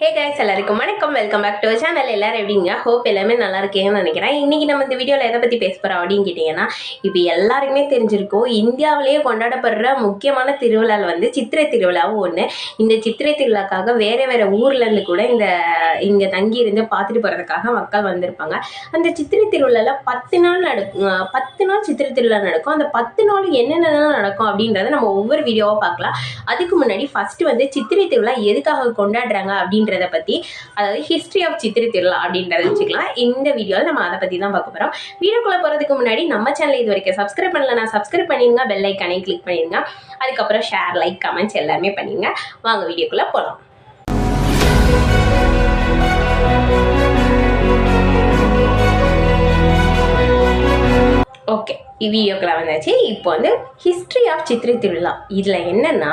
Hey guys எல்லாருக்கும் வணக்கம். Welcome back to channel எல்லாரும் எப்படிங்க ஹோப் எல்லாமே நல்லா இருக்கீங்கன்னு நினைக்கிறேன். இன்னைக்கு நம்ம இந்த வீடியோவில் எதை பற்றி பேச போகிறோம் அப்படின்னு கேட்டிங்கன்னா இப்போ எல்லாருக்குமே தெரிஞ்சிருக்கும் இந்தியாவிலேயே கொண்டாடப்படுற முக்கியமான திருவிழாவில் வந்து சித்திரை திருவிழாவும் ஒன்று இந்த சித்திரை திருவிழாக்காக வேறு வேறு ஊர்லேருந்து கூட இந்த இங்கே தங்கி இருந்து பார்த்துட்டு போகிறதுக்காக மக்கள் வந்திருப்பாங்க. அந்த சித்திரை திருவிழாவில் பத்து நாள் நடக்கும் பத்து நாள் சித்திரை திருவிழா நடக்கும். அந்த பத்து நாள் என்னென்னலாம் நடக்கும் அப்படின்றத நம்ம ஒவ்வொரு வீடியோவாக பார்க்கலாம். அதுக்கு முன்னாடி ஃபஸ்ட்டு வந்து சித்திரை திருவிழா எதுக்காக கொண்டாடுறாங்க அப்படின்னு அப்படின்றத பத்தி அதாவது ஹிஸ்டரி ஆஃப் சித்திரை திருவிழா அப்படின்றத வச்சுக்கலாம். இந்த வீடியோவில் நம்ம அதை பத்தி தான் பார்க்க போறோம். வீடியோக்குள்ள போறதுக்கு முன்னாடி நம்ம சேனல் இது வரைக்கும் சப்ஸ்கிரைப் பண்ணலன்னா சப்ஸ்கிரைப் பண்ணிருங்க பெல் ஐக்கானே கிளிக் பண்ணிருங்க அதுக்கப்புறம் ஷேர் லைக் கமெண்ட்ஸ் எல்லாமே பண்ணிருங்க வாங்க வீடியோக்குள்ள போகலாம் ஓகே வீடியோக்குள்ள வந்தாச்சு இப்போ வந்து ஹிஸ்ட்ரி ஆஃப் சித்திரை திருவிழா இதில் என்னென்னா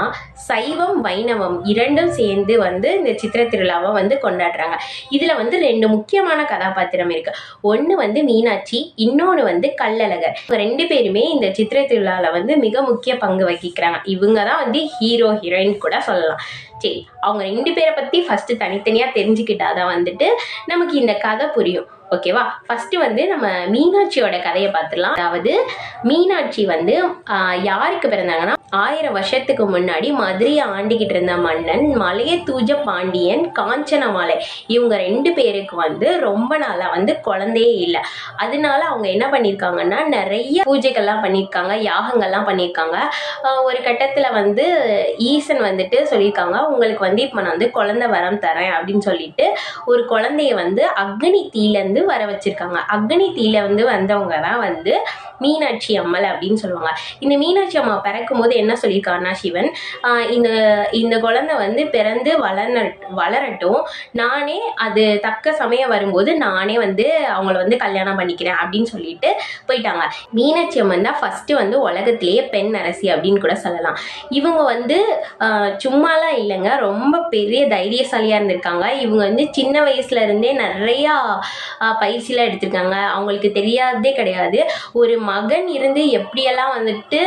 சைவம் வைணவம் இரண்டும் சேர்ந்து வந்து இந்த சித்திரை திருவிழாவை வந்து கொண்டாடுறாங்க இதில் வந்து ரெண்டு முக்கியமான கதாபாத்திரம் இருக்குது ஒன்று வந்து மீனாட்சி இன்னொன்று வந்து கல்லழகர் ரெண்டு பேருமே இந்த சித்திரை திருவிழாவில் வந்து மிக முக்கிய பங்கு வகிக்கிறாங்க இவங்க தான் வந்து ஹீரோ ஹீரோயின் கூட சொல்லலாம். சரி அவங்க ரெண்டு பேரை பற்றி ஃபஸ்ட்டு தனித்தனியாக தெரிஞ்சுக்கிட்டாதான் வந்துட்டு நமக்கு இந்த கதை புரியும் ஓகேவா ஃபர்ஸ்ட் வந்து நம்ம மீனாட்சியோட கதையை பார்த்துடலாம். அதாவது மீனாட்சி வந்து ஆஹ், யாருக்கு பிறந்தாங்கன்னா ஆயிரம் வருஷத்துக்கு முன்னாடி மதுரையை ஆண்டிக்கிட்டு இருந்த மன்னன் மலைய தூஜ பாண்டியன் காஞ்சனமாலை இவங்க ரெண்டு பேருக்கு வந்து ரொம்ப நாளா வந்து குழந்தையே இல்லை. அதனால அவங்க என்ன பண்ணியிருக்காங்கன்னா நிறைய பூஜைகள்லாம் பண்ணியிருக்காங்க யாகங்கள்லாம் பண்ணியிருக்காங்க ஒரு கட்டத்தில் வந்து ஈசன் வந்துட்டு சொல்லியிருக்காங்க உங்களுக்கு வந்து இப்போ நான் வந்து குழந்தை வரம் தரேன் அப்படின்னு சொல்லிட்டு ஒரு குழந்தைய வந்து அக்னி தீலேருந்து வர வச்சுருக்காங்க. அக்னி தீயில வந்து வந்தவங்க தான் வந்து மீனாட்சி அம்மல் அப்படின்னு சொல்லுவாங்க. இந்த மீனாட்சி அம்மா பிறக்கும் போது என்ன சொல்லியிருக்காருன்னா சிவன் இந்த இந்த குழந்தை வந்து பிறந்து வளர வளரட்டும். நானே அது தக்க சமயம் வரும்போது நானே வந்து அவங்கள வந்து கல்யாணம் பண்ணிக்கிறேன் அப்படின்னு சொல்லிட்டு போயிட்டாங்க. மீனாட்சி அம்மன் தான் ஃபஸ்ட்டு வந்து உலகத்திலேயே பெண் அரசி அப்படின்னு கூட சொல்லலாம். இவங்க வந்து சும்மாலாம் இல்லைங்க. ரொம்ப பெரிய தைரியசாலியாக இருந்திருக்காங்க. இவங்க வந்து சின்ன வயசுல இருந்தே நிறையா பயிற்சியெலாம் பயிற்சிலாம் எடுத்திருக்காங்க. அவங்களுக்கு தெரியாததே கிடையாது. ஒரு மகன் இருந்து எப்படியெல்லாம் வந்துட்டு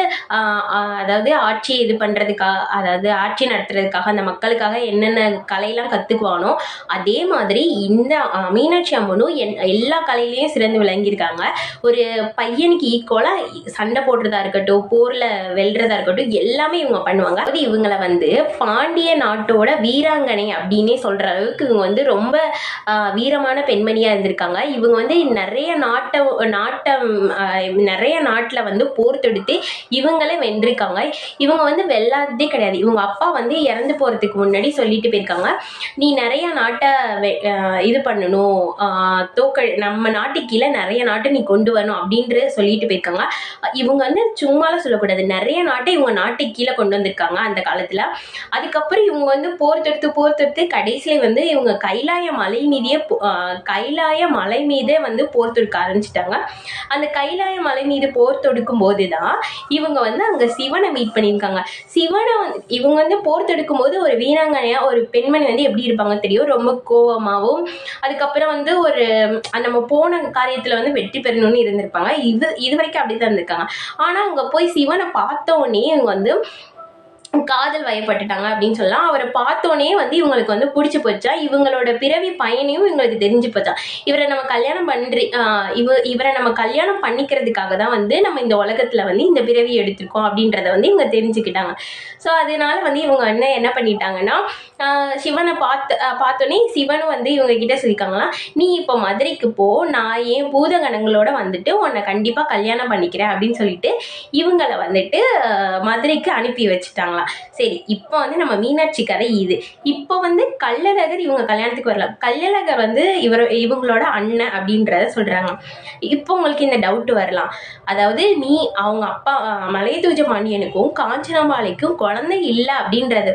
அதாவது ஆட்சி இது பண்ணுறதுக்காக அதாவது ஆட்சி நடத்துறதுக்காக அந்த மக்களுக்காக என்னென்ன கலையெல்லாம் கற்றுக்குவானோ அதே மாதிரி இந்த மீனாட்சி அம்மனும் என் எல்லா கலையிலையும் சிறந்து விளங்கியிருக்காங்க. ஒரு பையனுக்கு ஈக்குவலாக சண்டை போடுறதா இருக்கட்டும் போரில் வெல்றதா இருக்கட்டும் எல்லாமே இவங்க பண்ணுவாங்க. அதாவது இவங்களை வந்து பாண்டிய நாட்டோட வீராங்கனை அப்படின்னே சொல்கிற அளவுக்கு இவங்க வந்து ரொம்ப வீரமான பெண்மணியாக இருந்திருக்காங்க. இவங்க வந்து நிறைய நாட்டை நாட்டை நிறைய நாட்டில் வந்து போர் தொடுத்து இவங்களே வென்றிருக்காங்க. இவங்க வந்து வெல்லாததே கிடையாது. இவங்க அப்பா வந்து இறந்து போகிறதுக்கு முன்னாடி சொல்லிட்டு போயிருக்காங்க. நீ நிறைய நாட்டை வெ- இது பண்ணணும். தோக்க நம்ம நாட்டுக்கு கீழே நிறைய நாட்டை நீ கொண்டு வரணும் அப்படின்ற சொல்லிட்டு போயிருக்காங்க. இவங்க வந்து சும்மாலாம் சொல்லக்கூடாது. நிறைய நாட்டை இவங்க நாட்டு கீழே கொண்டு வந்திருக்காங்க அந்த காலத்தில். அதுக்கப்புறம் இவங்க வந்து போர் தொடுத்து போர் தொடுத்து கடைசியில் வந்து இவங்க கைலாய மலை மீதியே கைலாய மலை மீதே வந்து போர் தொடுக்க ஆரம்பிச்சிட்டாங்க. அந்த கைலாய மலை மீது போர் தொடுக்கும் போது தான் இவங்க வந்து அங்கே சிவனை மீட் பண்ணியிருக்காங்க. சிவனை வந்து இவங்க வந்து போர் தொடுக்கும் போது ஒரு வீராங்கனையா ஒரு பெண்மணி வந்து எப்படி இருப்பாங்க தெரியும்? ரொம்ப கோவமாகவும் அதுக்கப்புறம் வந்து ஒரு நம்ம போன காரியத்தில் வந்து வெற்றி பெறணும்னு இருந்திருப்பாங்க. இது இது வரைக்கும் அப்படி தான் இருந்திருக்காங்க. ஆனால் அங்கே போய் சிவனை பார்த்த உடனே இவங்க வந்து காதல் வயப்பட்டுட்டாங்க அப்படின்னு சொல்லலாம். அவரை பார்த்தோன்னே வந்து இவங்களுக்கு வந்து பிடிச்சி போச்சா? இவங்களோட பிறவி பயனையும் இவங்களுக்கு தெரிஞ்சு போச்சா? இவரை நம்ம கல்யாணம் பண்ணி இவ இவரை நம்ம கல்யாணம் பண்ணிக்கிறதுக்காக தான் வந்து நம்ம இந்த உலகத்தில் வந்து இந்த பிறவி எடுத்திருக்கோம் அப்படின்றத வந்து இவங்க தெரிஞ்சுக்கிட்டாங்க. ஸோ அதனால வந்து இவங்க என்ன என்ன பண்ணிட்டாங்கன்னா சிவனை பார்த்து பார்த்தோன்னே சிவனும் வந்து இவங்க கிட்ட சொல்லியிருக்காங்களாம் நீ இப்போ மதுரைக்கு போ. நான் ஏன் பூதகணங்களோட வந்துட்டு உன்னை கண்டிப்பாக கல்யாணம் பண்ணிக்கிறேன் அப்படின்னு சொல்லிட்டு இவங்களை வந்துட்டு மதுரைக்கு அனுப்பி வச்சுட்டாங்க. பண்ணலாம் சரி இப்போ வந்து நம்ம மீனாட்சி கதை இது. இப்போ வந்து கள்ளழகர் இவங்க கல்யாணத்துக்கு வரல. கள்ளழகர் வந்து இவர் இவங்களோட அண்ணன் அப்படின்றத சொல்றாங்க. இப்போ உங்களுக்கு இந்த டவுட் வரலாம். அதாவது நீ அவங்க அப்பா மலையதூஜ பாண்டியனுக்கும் காஞ்சனாபாளைக்கும் குழந்தை இல்லை அப்படின்றது.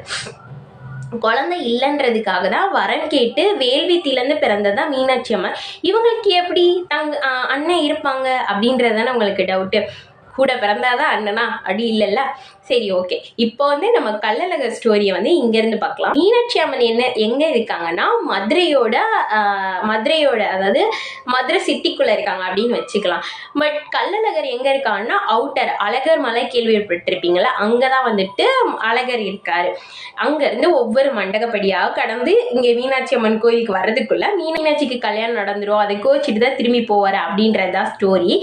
குழந்தை இல்லைன்றதுக்காக தான் வரன் கேட்டு வேள்வித்திலேருந்து பிறந்ததா மீனாட்சி அம்மன். இவங்களுக்கு எப்படி தங் அண்ணன் இருப்பாங்க அப்படின்றது தானே உங்களுக்கு டவுட்டு கூட பிறந்தாதான் அண்ணனா? அடி இல்லைல்ல. சரி ஓகே இப்போ வந்து நம்ம கள்ளழகர் ஸ்டோரியை வந்து இங்கேருந்து பார்க்கலாம். மீனாட்சி அம்மன் என்ன எங்கே இருக்காங்கன்னா மதுரையோட மதுரையோட அதாவது மதுரை சிட்டிக்குள்ளே இருக்காங்க அப்படின்னு வச்சுக்கலாம். பட் கள்ளழகர் எங்கே இருக்காங்கன்னா அவுட்டர் அழகர் மலை கேள்விப்பட்டிருப்பீங்களா அங்கே தான் வந்துட்டு அழகர் இருக்கார். அங்கேருந்து ஒவ்வொரு மண்டகப்படியாக கடந்து இங்கே மீனாட்சி அம்மன் கோயிலுக்கு வர்றதுக்குள்ளே மீனாட்சிக்கு கல்யாணம் நடந்துரும். அதை கோச்சிட்டு தான் திரும்பி போவார் அப்படின்றது தான் ஸ்டோரி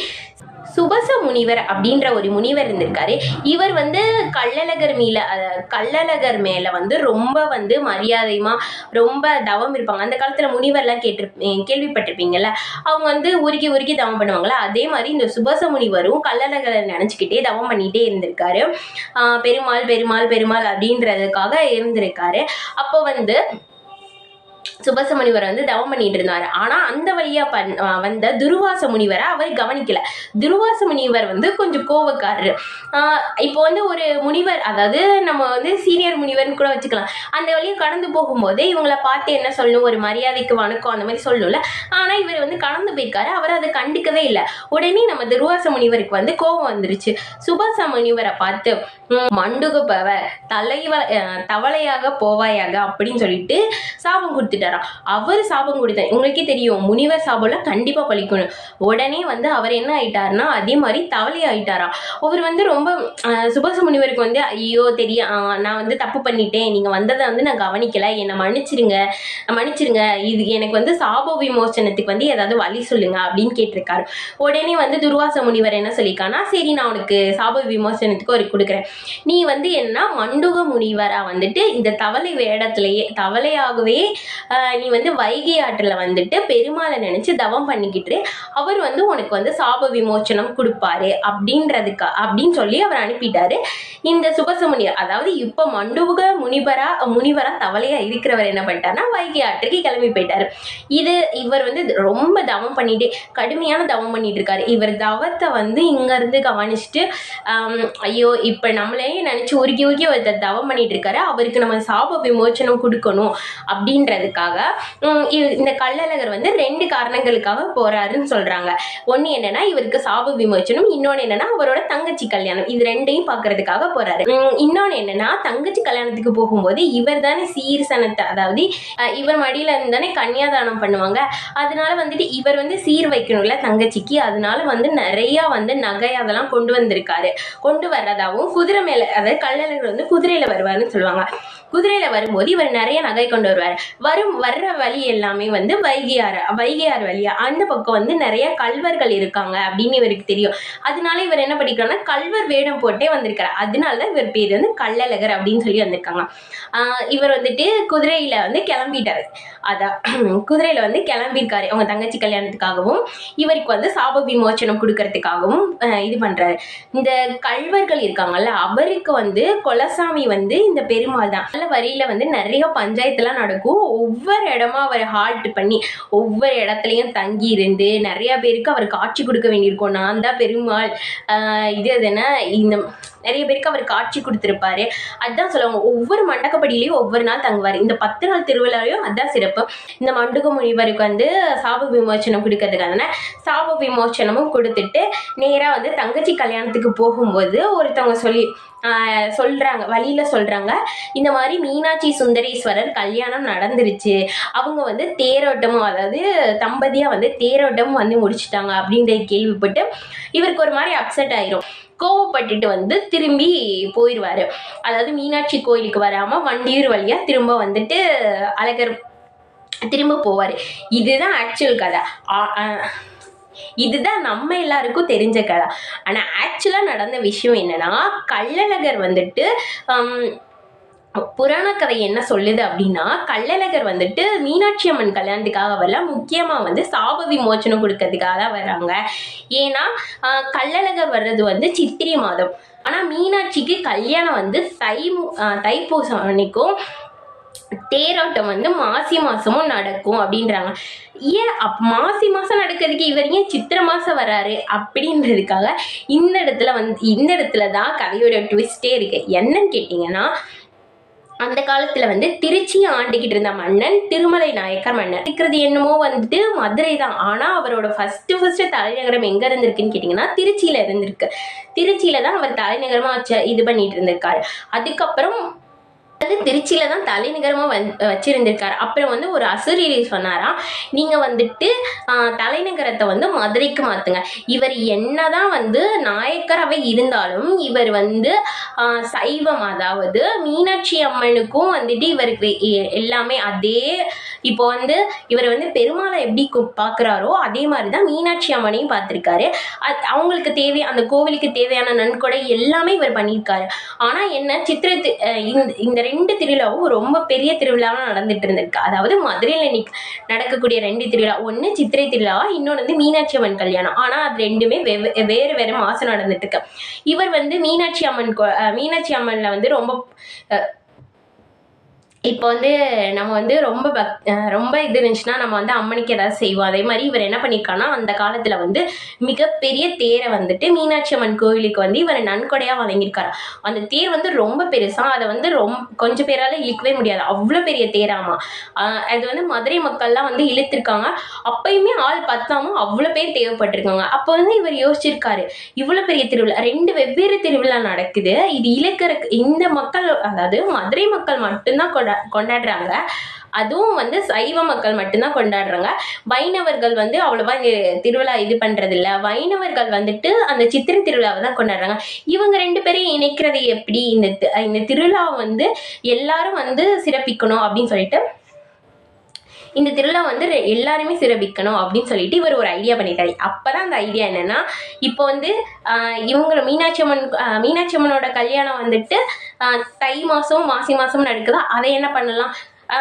சுபச முனிவர் அப்படின்ற ஒரு முனிவர் இருந்திருக்காரு. இவர் வந்து கள்ளழகர் மேல கள்ளழகர் மேல வந்து ரொம்ப வந்து மரியாதையுமா ரொம்ப தவம் இருப்பாங்க. அந்த காலத்துல முனிவர்லாம் கேட்டிருப்ப கேள்விப்பட்டிருப்பீங்கல்ல? அவங்க வந்து உருக்கி உருகி தவம் பண்ணுவாங்களா? அதே மாதிரி இந்த சுபச முனிவரும் கள்ளழகரை நினைச்சுக்கிட்டே தவம் பண்ணிட்டே இருந்திருக்காரு. பெருமாள் பெருமாள் பெருமாள் அப்படின்றதுக்காக இருந்திருக்காரு. அப்போ வந்து சுபச முனிவர் வந்து தவம் பண்ணிட்டு இருந்தாரு ஆனா அந்த வழியா பண் வந்த துருவாச முனிவரை அவர் கவனிக்கல. துருவாச முனிவர் வந்து கொஞ்சம் கோவக்காரரு. இப்போ வந்து ஒரு முனிவர் அதாவது நம்ம வந்து சீனியர் முனிவர்னு கூட வச்சுக்கலாம். அந்த வழியை கடந்து போகும்போதே இவங்கள பார்த்து என்ன சொல்லணும்? ஒரு மரியாதைக்கு வணக்கம் அந்த மாதிரி சொல்லணும்ல. ஆனா இவர் வந்து கடந்து போயிருக்காரு. அவர் அதை கண்டுக்கவே இல்லை. உடனே நம்ம துருவாச முனிவருக்கு வந்து கோபம் வந்துருச்சு. சுபாச முனிவரை பார்த்து மண்டுக பவ தலைவ தவளையாக போவாயாக அப்படின்னு சொல்லிட்டு சாபம் கொடுத்துட்டாரா அவர் சாபம் கொடுத்தார் உங்களுக்கே தெரியும் முனிவர் சாபம்லாம் கண்டிப்பா பழிக்கணும் உடனே வந்து அவர் என்ன ஆயிட்டாருன்னா அதே மாதிரி தவளை ஆயிட்டாரா? அவர் வந்து ரொம்ப சுபாச முனிவருக்கு வந்து ஐயோ தெரிய நான் வந்து தப்பு பண்ணிட்டேன். நீங்க வந்ததை வந்து நான் கவனிக்கல. என்னை மன்னிச்சிருங்க. மன்னிச்சிருங்க. இது எனக்கு வந்து சாப விமோசனத்துக்கு வந்து ஏதாவது வழி சொல்லுங்க அப்படின்னு கேட்டிருக்காரு. உடனே வந்து துர்வாச முனிவர் என்ன சொல்லியிருக்கானா சரி நான் உனக்கு சாப விமோசனத்துக்கு ஒரு கொடுக்குறேன். நீ வந்து என்ன மண்டுக முனிவரா வந்துட்டு இந்த தவளை வேடத்திலேயே தவளையாகவே நீ வந்து வைகை ஆற்றில் வந்துட்டு பெருமாளை நினச்சி தவம் பண்ணிக்கிட்டு அவர் வந்து உனக்கு வந்து சாப விமோச்சனம் கொடுப்பாரு அப்படின்றதுக்கு அப்படின்னு சொல்லி அவர் அனுப்பிட்டாரு. இந்த சுபசமுனியர் அதாவது இப்போ மண்டுபுக முனிவரா முனிவரா தவளையா இருக்கிறவர் என்ன பண்ணிட்டாருன்னா வைகை ஆற்றுக்கு கிளம்பி போயிட்டாரு. இது இவர் வந்து ரொம்ப தவம் பண்ணிட்டு கடுமையான தவம் பண்ணிட்டு இருக்காரு. இவர் தவத்தை வந்து இங்கேருந்து கவனிச்சுட்டு ஐயோ இப்போ நம்மளே நினச்சி உருகி உருகி ஒருத்தர் தவம் பண்ணிட்டு இருக்காரு. அவருக்கு நம்ம சாப விமோச்சனம் கொடுக்கணும் அப்படின்றதுக்காக போறதுக்காக இந்த கள்ளழகர் வந்து ரெண்டு காரணங்களுக்காக போறாருன்னு சொல்றாங்க. ஒண்ணு என்னன்னா இவருக்கு சாப விமோச்சனம். இன்னொன்னு என்னன்னா அவரோட தங்கச்சி கல்யாணம். இது ரெண்டையும் பாக்குறதுக்காக போறாரு. இன்னொன்னு என்னன்னா தங்கச்சி கல்யாணத்துக்கு போகும்போது இவர் தானே சீர்சனத்தை அதாவது அஹ், இவர் மடியில இருந்து தானே கன்னியாதானம் பண்ணுவாங்க. அதனால வந்துட்டு இவர் வந்து சீர் வைக்கணும்ல தங்கச்சிக்கு. அதனால வந்து நிறைய வந்து நகை அதெல்லாம் கொண்டு வந்திருக்காரு. கொண்டு வர்றதாவும் குதிரை மேல அதாவது கள்ளழகர் வந்து குதிரையில வருவாருன்னு சொல்லுவாங்க. குதிரையில வரும்போது இவர் நிறைய நகை கொண்டு வருவார். வரும் வர்ற வழி எல்லாமே வந்து வைகையார் வைகையார் வழியா. அந்த பக்கம் வந்து நிறைய கல்வர்கள் இருக்காங்க அப்படின்னு இவருக்கு தெரியும். அதனால இவர் என்ன பண்ணிக்கிறாருன்னா கல்வர் வேடம் போட்டே வந்திருக்காரு அதனால தான் இவர் பேர் வந்து கள்ளழகர் அப்படின்னு சொல்லி வந்திருக்காங்க. இவர் வந்துட்டு குதிரையில வந்து கிளம்பிட்டாரு. அதான் குதிரையில வந்து கிளம்பியிருக்காரு. அவங்க தங்கச்சி கல்யாணத்துக்காகவும் இவருக்கு வந்து சாப விமோச்சனம் கொடுக்கறதுக்காகவும் இது பண்றாரு. இந்த கல்வர்கள் இருக்காங்கல்ல அவருக்கு வந்து கொலசாமி வந்து இந்த பெருமாள் தான். நல்ல வரியில வந்து நிறைய பஞ்சாயத்துலாம் நடக்கும். ஒவ்வொரு இடமா அவர் ஹால்ட் பண்ணி ஒவ்வொரு இடத்துலயும் தங்கி இருந்து நிறைய பேருக்கு அவர் காட்சி கொடுக்க வேண்டியிருக்கும். நான் தான் பெருமாள். இது எதுனா இந்த நிறைய பேருக்கு அவர் காட்சி கொடுத்துருப்பாரு. அதான் சொல்லுவாங்க ஒவ்வொரு மண்டகப்படியிலையும் ஒவ்வொரு நாள் தங்குவார். இந்த பத்து நாள் திருவிழாலையும் அதான் சிறப்பு. இந்த மண்டுக முனிவருக்கு வந்து சாப விமோச்சனம் கொடுக்கறதுக்கான சாப விமோச்சனமும் கொடுத்துட்டு நேராக வந்து தங்கச்சி கல்யாணத்துக்கு போகும்போது ஒருத்தவங்க சொல்லி சொல்கிறாங்க சொல்றாங்க வழியில சொல்றாங்க. இந்த மாதிரி மீனாட்சி சுந்தரேஸ்வரர் கல்யாணம் நடந்துருச்சு. அவங்க வந்து தேரோட்டமும் அதாவது தம்பதியா வந்து தேரோட்டமும் வந்து முடிச்சிட்டாங்க அப்படின்றத கேள்விப்பட்டு இவருக்கு ஒரு மாதிரி அப்செட் ஆயிரும். கோவப்பட்டுட்டு வந்து திரும்பி போயிடுவாரு அதாவது மீனாட்சி கோயிலுக்கு வராம வண்டியூர் வழியா திரும்ப வந்துட்டு அழகர் திரும்ப போவார். இதுதான் ஆக்சுவல் கதை. இதுதான் நம்ம எல்லாருக்கும் தெரிஞ்ச கதை. ஆனால் ஆக்சுவலாக நடந்த விஷயம் என்னன்னா கள்ளழகர் வந்துட்டு புராண கதை என்ன சொல்லுது அப்படின்னா கள்ளழகர் வந்துட்டு மீனாட்சி அம்மன் கல்யாணத்துக்காக வரல முக்கியமாக வந்து சாப விமோச்சனம் கொடுக்கறதுக்காக தான் வர்றாங்க. ஏன்னா கள்ளழகர் வர்றது வந்து சித்திரை மாதம். ஆனால் மீனாட்சிக்கு கல்யாணம் வந்து தை தைப்பூசம் அன்னைக்கும் தேரோட்டம் வந்து மாசி மாசமும் நடக்கும் அப்படின்றாங்க. ஏன் அப் மாசி மாசம் நடக்கிறதுக்கு இவர் ஏன் சித்திரை மாசம் வராரு அப்படின்றதுக்காக இந்த இடத்துல வந்து இந்த இடத்துல தான் கதையோட ட்விஸ்டே இருக்கு. என்னன்னு கேட்டிங்கன்னா அந்த காலத்துல வந்து திருச்சியை ஆண்டுகிட்டு இருந்த மன்னன் திருமலை நாயக்கர் மன்னன். இருக்கிறது என்னமோ வந்துட்டு மதுரை தான். ஆனா அவரோட ஃபர்ஸ்ட் ஃபர்ஸ்ட் தலைநகரம் எங்க இருந்திருக்குன்னு கேட்டிங்கன்னா திருச்சியில இருந்திருக்கு. திருச்சியில தான் அவர் தலைநகரமா வச்ச இது பண்ணிட்டு இருந்திருக்காரு. அதுக்கப்புறம் அது திருச்சியில தான் தலைநகரமா வந் வச்சிருந்திருக்காரு. அப்புறம் வந்து ஒரு அசுரீரி சொன்னாராம் நீங்க வந்துட்டு தலைநகரத்தை வந்து மதுரைக்கு மாத்துங்க. இவர் என்னதான் வந்து நாயக்கராகவே இருந்தாலும் இவர் வந்து சைவம் அதாவது மீனாட்சி அம்மனுக்கும் வந்துட்டு இவருக்கு எ- எல்லாமே அதே இப்போ வந்து இவர் வந்து பெருமாளை எப்படி கு- அதே மாதிரி தான் மீனாட்சி அம்மனையும் பார்த்துருக்காரு. அது அவங்களுக்கு தேவை அந்த கோவிலுக்கு தேவையான நன்கொடை எல்லாமே இவர் பண்ணியிருக்காரு. ஆனால் என்ன சித்திரை இந்த இந்த ரெண்டு திருவிழாவும் ரொம்ப பெரிய திருவிழாவாக நடந்துட்டு இருந்திருக்கு. அதாவது மதுரையில் இன்னைக்கு நடக்கக்கூடிய ரெண்டு திருவிழா ஒன்று சித்திரை திருவிழா இன்னொன்று வந்து மீனாட்சி அம்மன் கல்யாணம். ஆனால் அது ரெண்டுமே வெவ்வே- வேறு வேறு மாசம் நடந்துட்டு இருக்கு. இவர் வந்து மீனாட்சி அம்மன் கோ- மீனாட்சி அம்மனில் வந்து ரொம்ப இப்போ வந்து நம்ம வந்து ரொம்ப பக் ரொம்ப இது இருந்துச்சுன்னா நம்ம வந்து அம்மனுக்கு ஏதாவது செய்வோம். அதே மாதிரி இவர் என்ன பண்ணியிருக்கான்னா அந்த காலத்தில் வந்து மிகப்பெரிய தேரை வந்துட்டு மீனாட்சி அம்மன் கோவிலுக்கு வந்து இவர் நன்கொடையாக வழங்கியிருக்காரு அந்த தேர் வந்து ரொம்ப பெருசாக அதை வந்து ரொம்ப கொஞ்சம் பேரால இழுக்கவே முடியாது. அவ்வளோ பெரிய தேராமா. அது வந்து மதுரை மக்கள்லாம் வந்து இழுத்துருக்காங்க. அப்பயுமே ஆள் பத்தாமல் அவ்வளோ பேர் தேவைப்பட்டிருக்காங்க. அப்போ வந்து இவர் யோசிச்சிருக்காரு இவ்வளோ பெரிய திருவிழா ரெண்டு வெவ்வேறு திருவிழா நடக்குது. இது இழுக்கறக்கு இந்த மக்கள் அதாவது மதுரை மக்கள் மட்டும்தான் கொண்டாடுறாங்க. அதுவும் வந்து சைவ மக்கள் மட்டும்தான் கொண்டாடுறாங்க. வைணவர்கள் வந்து அவ்வளோவா திருவிழா இது பண்ணுறதில்ல வைணவர்கள் வந்துட்டு அந்த சித்திரை திருவிழாவை தான் கொண்டாடுறாங்க. இவங்க ரெண்டு பேரையும் இணைக்கிறது எப்படி? இந்த இந்த திருவிழாவை வந்து எல்லாரும் வந்து சிறப்பிக்கணும் அப்படின்னு சொல்லிட்டு இந்த திருவிழா வந்து எல்லாருமே சிறப்பிக்கணும் அப்படின்னு சொல்லிட்டு இவர் ஒரு ஐடியா பண்ணிட்டாரு. அப்பதான் அந்த ஐடியா என்னன்னா இப்போ வந்து ஆஹ், இவங்க மீனாட்சி அம்மன் மீனாட்சி அம்மனோட கல்யாணம் வந்துட்டு தை மாசம் மாசி மாசம் நடக்குதா? அதை என்ன பண்ணலாம்?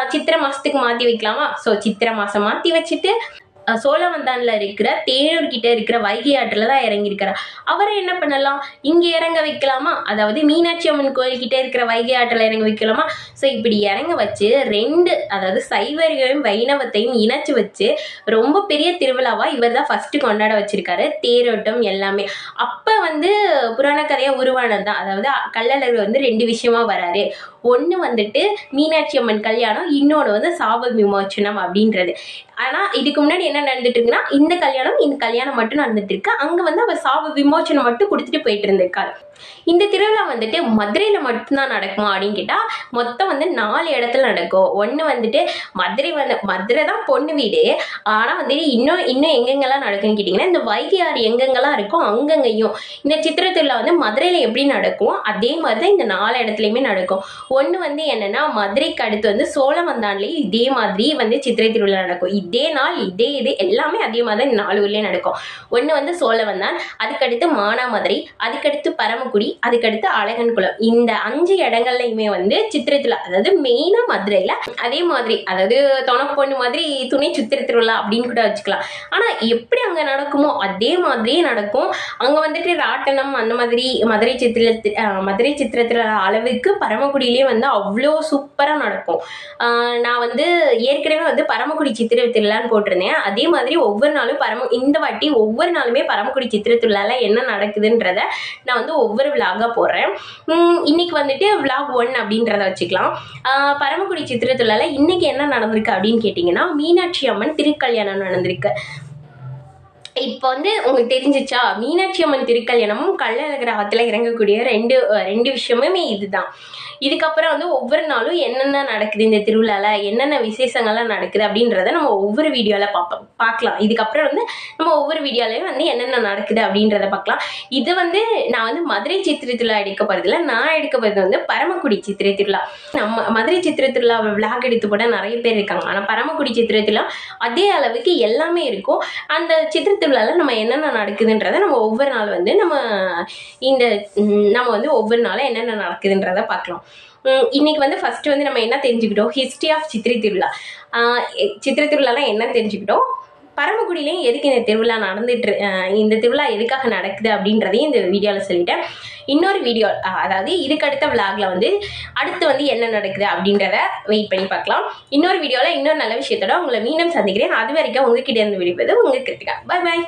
சித்திரை மாசத்துக்கு மாத்தி வைக்கலாமா? ஸோ சித்திரை மாசம் மாத்தி வச்சுட்டு சோழவந்தான்ல இருக்கிற தேனூர் கிட்ட இருக்கிற வைகை ஆற்றுல தான் இறங்கியிருக்கிறார். அவரை என்ன பண்ணலாம்? இங்கே இறங்க வைக்கலாமா? அதாவது மீனாட்சி அம்மன் கோயில் கிட்ட இருக்கிற வைகை ஆற்றில் இறங்க வைக்கலாமா? ஸோ இப்படி இறங்க வச்சு ரெண்டு அதாவது சைவர்களையும் வைணவத்தையும் இணைச்சு வச்சு ரொம்ப பெரிய திருவிழாவாக இவர் தான் ஃபஸ்ட்டு கொண்டாட வச்சிருக்காரு. தேரோட்டம் எல்லாமே. அப்போ வந்து புராண கதையாக உருவானது தான். அதாவது கள்ளழகர் வந்து ரெண்டு விஷயமா வராரு. ஒன்று வந்துட்டு மீனாட்சி அம்மன் கல்யாணம் இன்னொன்று வந்து சாவல் விமோச்சனம் அப்படின்றது. ஆனால் இதுக்கு முன்னாடி என்ன நடந்துட்டு இருக்குன்னா இந்த கல்யாணம் இந்த கல்யாணம் மட்டும் நடந்துட்டு இருக்கு அங்கே வந்து அவர் சாப விமோச்சனம் மட்டும் கொடுத்துட்டு போயிட்டு இருந்திருக்காரு. இந்த திருவிழா வந்துட்டு மதுரையில மட்டும்தான் நடக்குமா அப்படின்னு கேட்டால் மொத்தம் வந்து நாலு இடத்துல நடக்கும். ஒன்று வந்துட்டு மதுரை வந்து மதுரை தான் பொண்ணு வீடு. ஆனா வந்துட்டு இன்னும் இன்னும் எங்கெங்கெல்லாம் நடக்கும்னு கேட்டிங்கன்னா இந்த வைகை ஆறு எங்கெங்கெல்லாம் இருக்கோ அங்கங்கேயும். இந்த சித்திரை திருவிழா வந்து மதுரையில எப்படி நடக்கும் அதே மாதிரி தான் இந்த நாலு இடத்துலையுமே நடக்கும். ஒன்று வந்து என்னன்னா மதுரைக்கு அடுத்து வந்து சோழவந்தான்லேயும் இதே மாதிரி வந்து சித்திரை திருவிழா நடக்கும். இதே நாள் இதே இது எல்லாமே அதே மாதிரி தான் இந்த நாலு ஊர்லேயும் நடக்கும். ஒன்று வந்து சோழவந்தான் அதுக்கடுத்து மானாமதுரை அதுக்கடுத்து பரமக்குடி அதுக்கடுத்து அழகன்குளம். இந்த அஞ்சு இடங்கள்லையுமே வந்து சித்திரை அதாவது மெயினாக மதுரையில் அதே மாதிரி அதாவது தொணப்பொண்ணு மாதிரி துணை சித்திர திருவிழா அப்படின்னு கூட வச்சுக்கலாம். ஆனால் எப்படி அங்கே நடக்குமோ அதே மாதிரியே நடக்கும். அங்கே வந்துட்டு ராட்டனம் அந்த மாதிரி மதுரை சித்திர மதுரை சித்திரத்தில் அளவுக்கு பரமக்குடியிலே வந்து அவ்வளோ சூப்பராக நடக்கும். நான் வந்து ஏற்கனவே வந்து பரமக்குடி சித்திரை திருவிழான்னு போட்டிருந்தேன். அதே மாதிரி ஒவ்வொரு நாளும் பரம இந்த வாட்டி ஒவ்வொரு நாளுமே பரமக்குடி சித்திரை திருவிழால என்ன நடக்குதுன்றத நான் வந்து ஒவ்வொரு விலாகாக போடுறேன் இன்னைக்கு வந்துட்டு விலாக் ஒன் அப்படின்றத வச்சுக்கலாம். பரமக்குடி சித்திரை இன்னைக்கு என்ன நடந்திருக்கு அப்படின்னு கேட்டிங்கன்னா மீனாட்சி அம்மன் திருக்கல்யாணம் நடந்திருக்கு. இப்போ வந்து உங்களுக்கு தெரிஞ்சிச்சா மீனாட்சி அம்மன் திருக்கல்யாணமும் கள்ள கிரகத்தில் இறங்கக்கூடிய ரெண்டு ரெண்டு விஷயமுமே இதுதான். இதுக்கப்புறம் வந்து ஒவ்வொரு நாளும் என்னென்ன நடக்குது இந்த திருவிழால என்னென்ன விசேஷங்கள்லாம் நடக்குது அப்படின்றத நம்ம ஒவ்வொரு வீடியோல பார்ப்போம் பார்க்கலாம் இதுக்கப்புறம் வந்து நம்ம ஒவ்வொரு வீடியோலையும் வந்து என்னென்ன நடக்குது அப்படின்றத பார்க்கலாம் இது வந்து நான் வந்து மதுரை சித்திரை திருவிழா எடுக்க போறதில்ல. நான் எடுக்க போறது வந்து பரமக்குடி சித்திரை திருவிழா. நம்ம மதுரை சித்திரை திருவிழா விளாக் எடுத்து போட நிறைய பேர் இருக்காங்க. ஆனால் பரமக்குடி சித்திரை திருவிழா அதே அளவுக்கு எல்லாமே இருக்கும். அந்த சித்திரை திருவிழால நம்ம என்னென்ன நடக்குதுன்றத நம்ம ஒவ்வொரு நாள் வந்து நம்ம இந்த நம்ம வந்து ஒவ்வொரு நாளும் என்னென்ன நடக்குதுன்றத பார்க்கலாம் இன்னைக்கு வந்து ஃபர்ஸ்ட் வந்து நம்ம என்ன தெரிஞ்சுக்கிட்டோம்? ஹிஸ்ட்ரி ஆஃப் சித்திரை திருவிழா சித்திரை திருவிழாலாம் என்ன தெரிஞ்சுக்கிட்டோம்? பரமக்குடியிலையும் எதுக்கு இந்த திருவிழா நடந்துட்டு இந்த திருவிழா எதுக்காக நடக்குது அப்படின்றதையும் இந்த வீடியோவில் சொல்லிட்டேன். இன்னொரு வீடியோ அதாவது இதுக்கு அடுத்த விளாகில் வந்து அடுத்து வந்து என்ன நடக்குது அப்படின்றத வெயிட் பண்ணி பார்க்கலாம். இன்னொரு வீடியோவில் இன்னொரு நல்ல விஷயத்தோட உங்களை மீண்டும் சந்திக்கிறேன். அது வரைக்கும் உங்ககிட்ட இருந்து விடுப்பது உங்க கிருத்திகா. Bye bye